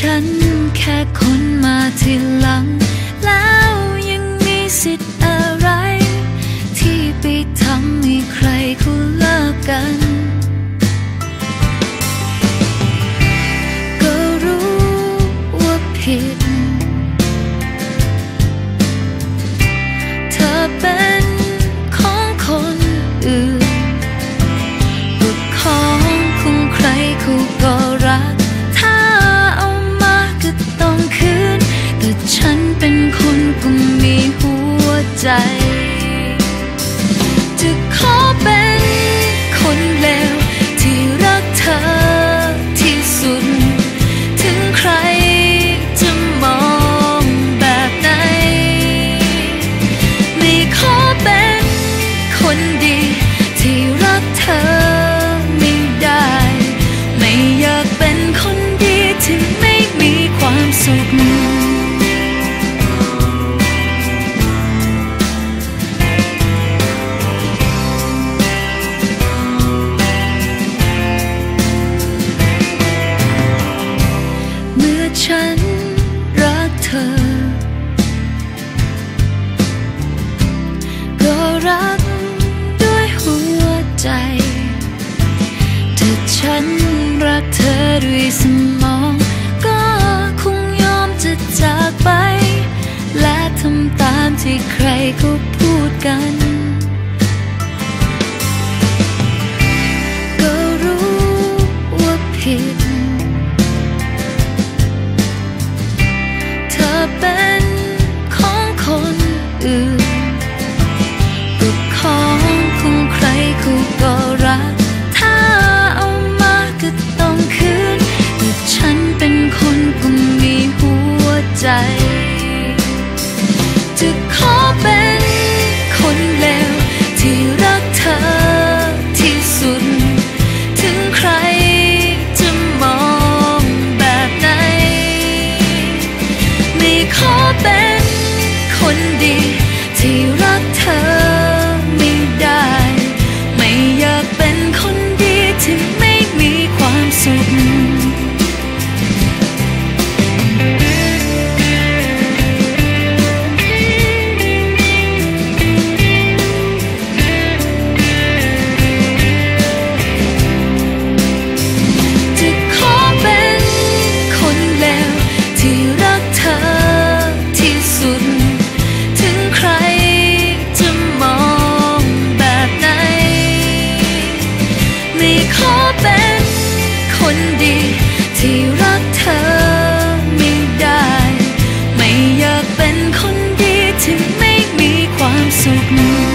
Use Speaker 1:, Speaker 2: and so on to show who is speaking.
Speaker 1: ฉันแค่คนมาทีหลัง แล้วยังมีสิทธิ์อะไร ที่ไปทำให้ใครเขาเลิกกัน ก็รู้ว่าผิด ว ธอ ก็รักด้วยหัวใจ ถ้าฉันรักเธอด้วยสมอง ก็คงยอมจะจากไป และทำตามที่ใครเขาพูดกัน to call back. certain